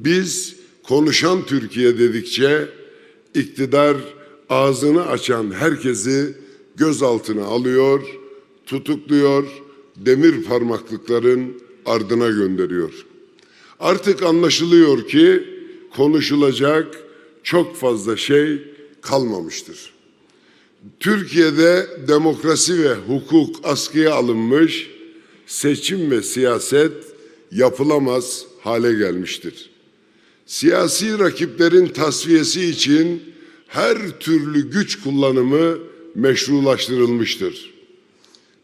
Biz konuşan Türkiye dedikçe iktidar ağzını açan herkesi gözaltına alıyor, tutukluyor, demir parmaklıkların ardına gönderiyor. Artık anlaşılıyor ki konuşulacak çok fazla şey kalmamıştır. Türkiye'de demokrasi ve hukuk askıya alınmış, seçim ve siyaset yapılamaz hale gelmiştir. Siyasi rakiplerin tasfiyesi için her türlü güç kullanımı meşrulaştırılmıştır.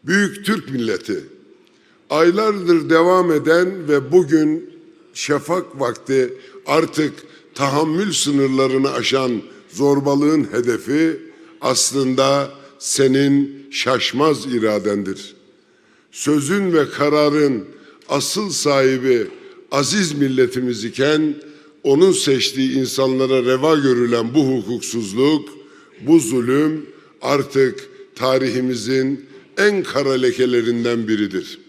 Büyük Türk milleti aylardır devam eden ve bugün şafak vakti artık tahammül sınırlarını aşan zorbalığın hedefi aslında senin şaşmaz iradendir. Sözün ve kararın asıl sahibi aziz milletimiz iken onun seçtiği insanlara reva görülen bu hukuksuzluk, bu zulüm artık tarihimizin en kara lekelerinden biridir.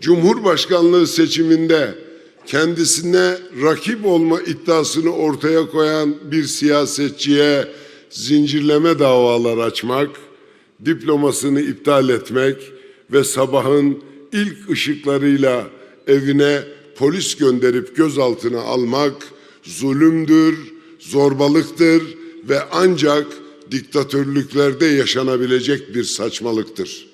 Cumhurbaşkanlığı seçiminde kendisine rakip olma iddiasını ortaya koyan bir siyasetçiye zincirleme davalar açmak, diplomasını iptal etmek ve sabahın ilk ışıklarıyla evine polis gönderip gözaltına almak zulümdür, zorbalıktır ve ancak diktatörlüklerde yaşanabilecek bir saçmalıktır.